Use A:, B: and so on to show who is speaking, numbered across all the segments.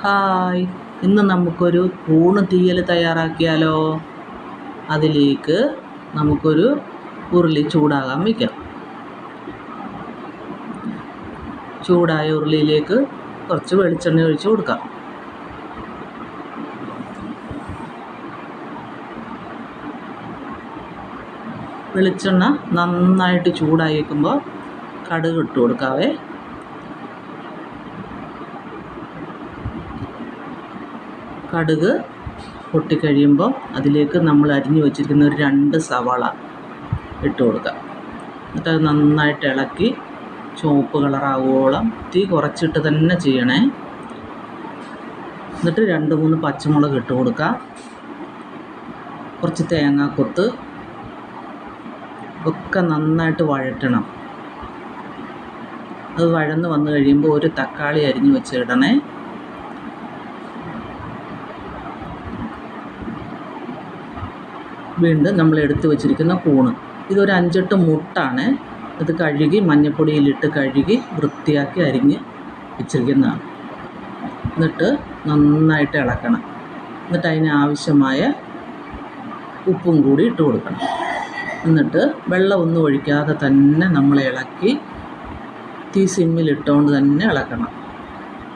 A: Hi. ഇന്ന് നമുക്കൊരു ഊണ് തീയൽ തയ്യാറാക്കിയാലോ? അതിലേക്ക് നമുക്കൊരു ഉരുളി ചൂടാകാൻ വയ്ക്കാം. ചൂടായ ഉരുളിയിലേക്ക് കുറച്ച് വെളിച്ചെണ്ണ ഒഴിച്ച് കൊടുക്കാം. വെളിച്ചെണ്ണ നന്നായിട്ട് ചൂടായി വയ്ക്കുമ്പോൾ കടുക് ഇട്ട് കൊടുക്കാവേ. കടുക് പൊട്ടിക്കഴിയുമ്പോൾ അതിലേക്ക് നമ്മൾ അരിഞ്ഞു വെച്ചിരിക്കുന്ന ഒരു രണ്ട് സവാള ഇട്ട് കൊടുക്കുക. എന്നിട്ട് അത് നന്നായിട്ട് ഇളക്കി ചുവപ്പ് കളറാവോളം തീ കുറച്ചിട്ട് തന്നെ ചെയ്യണേ. എന്നിട്ട് രണ്ട് മൂന്ന് പച്ചമുളക് ഇട്ട് കൊടുക്കുക. കുറച്ച് തേങ്ങാക്കൊത്ത് ഒക്കെ നന്നായിട്ട് വഴറ്റണം. അത് വഴന്ന് വന്നു കഴിയുമ്പോൾ ഒരു തക്കാളി അരിഞ്ഞു വെച്ച് ഇടണേ വീണ്ടും നമ്മൾ എടുത്തു വച്ചിരിക്കുന്ന കൂണ്. ഇതൊരു അഞ്ചെട്ട് മുട്ടാണ്. അത് കഴുകി മഞ്ഞൾപ്പൊടിയിലിട്ട് കഴുകി വൃത്തിയാക്കി അരിഞ്ഞ് വെച്ചിരിക്കുന്നതാണ്. എന്നിട്ട് നന്നായിട്ട് ഇളക്കണം. എന്നിട്ട് അതിന് ആവശ്യമായ ഉപ്പും കൂടി ഇട്ട് കൊടുക്കണം. എന്നിട്ട് വെള്ളം ഒന്നും ഒഴിക്കാതെ തന്നെ നമ്മൾ ഇളക്കി തീ സിമ്മിലിട്ടുകൊണ്ട് തന്നെ ഇളക്കണം.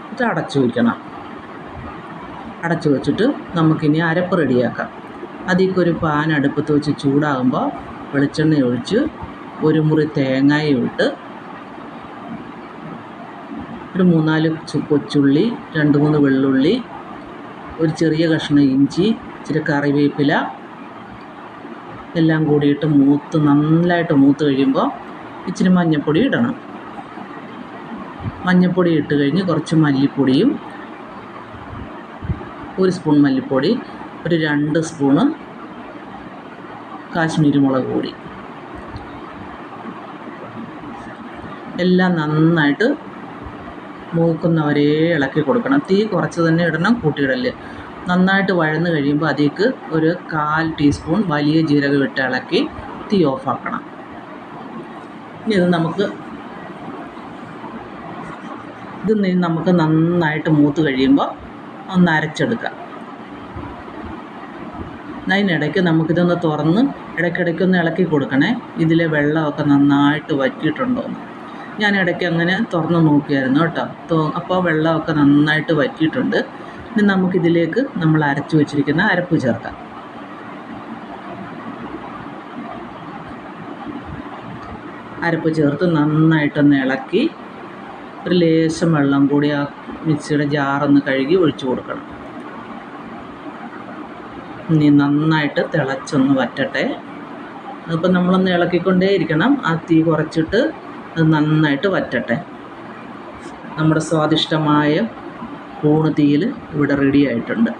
A: എന്നിട്ട് അടച്ചു വയ്ക്കണം അടച്ചു വെച്ചിട്ട് നമുക്കിനി അരപ്പ് റെഡിയാക്കാം. അതിലേക്കൊരു പാൻ അടുപ്പത്ത് വെച്ച് ചൂടാകുമ്പോൾ വെളിച്ചെണ്ണ ഒഴിച്ച് ഒരു മുറി തേങ്ങയും ഇട്ട് ഒരു മൂന്നാൽ കൊച്ചുള്ളി രണ്ട് മൂന്ന് വെള്ളുള്ളി ഒരു ചെറിയ കഷ്ണം ഇഞ്ചി ഇച്ചിരി കറിവേപ്പില എല്ലാം കൂടിയിട്ട് മൂത്ത് നന്നായിട്ട് മൂത്ത് കഴിയുമ്പോൾ ഇച്ചിരി മഞ്ഞൾപ്പൊടി ഇടണം. മഞ്ഞൾപ്പൊടി ഇട്ട് കഴിഞ്ഞ് കുറച്ച് മല്ലിപ്പൊടിയും ഒരു സ്പൂൺ മല്ലിപ്പൊടി ഒരു രണ്ട് സ്പൂണ് കാശ്മീരി മുളക് പൊടി. എല്ലാം നന്നായിട്ട് മൂക്കുന്നവരെ ഇളക്കി കൊടുക്കണം. തീ കുറച്ച് തന്നെ ഇടണം കൂട്ടിയിടൽ. നന്നായിട്ട് വഴന്ന് കഴിയുമ്പോൾ അതിലേക്ക് ഒരു കാൽ ടീസ്പൂൺ വലിയ ജീരകം ഇട്ട് ഇളക്കി തീ ഓഫാക്കണം. ഇനി ഇത് നമുക്ക് ഇത് നമുക്ക് നന്നായിട്ട് മൂത്ത് കഴിയുമ്പോൾ ഒന്ന് അരച്ചെടുക്കാം. അതിനിടയ്ക്ക് നമുക്കിതൊന്ന് തുറന്ന് ഇടയ്ക്കിടയ്ക്ക് ഒന്ന് ഇളക്കി കൊടുക്കണേ. ഇതിലെ വെള്ളമൊക്കെ നന്നായിട്ട് വറ്റിയിട്ടുണ്ടോ എന്ന് ഞാൻ ഇടയ്ക്ക് അങ്ങനെ തുറന്ന് നോക്കിയായിരുന്നു കേട്ടോ. അപ്പോൾ വെള്ളമൊക്കെ നന്നായിട്ട് വറ്റിയിട്ടുണ്ട്. ഇനി നമുക്കിതിലേക്ക് നമ്മൾ അരച്ചു വെച്ചിരിക്കുന്ന അരപ്പ് ചേർക്കാം. അരപ്പ് ചേർത്ത് നന്നായിട്ടൊന്ന് ഇളക്കി ഒരു ലേശം വെള്ളം കൂടി ആ മിക്സിയുടെ ജാറൊന്ന് കഴുകി ഒഴിച്ചു കൊടുക്കണം. ഇനി നന്നായിട്ട് തിളച്ചൊന്ന് വറ്റട്ടെ. അതിപ്പോൾ നമ്മളൊന്ന് ഇളക്കിക്കൊണ്ടേ ഇരിക്കണം. ആ തീ കുറച്ചിട്ട് അത് നന്നായിട്ട് വറ്റട്ടെ. നമ്മുടെ സ്വാദിഷ്ടമായ കൂണ് തീയിൽ ഇവിടെ റെഡി ആയിട്ടുണ്ട്.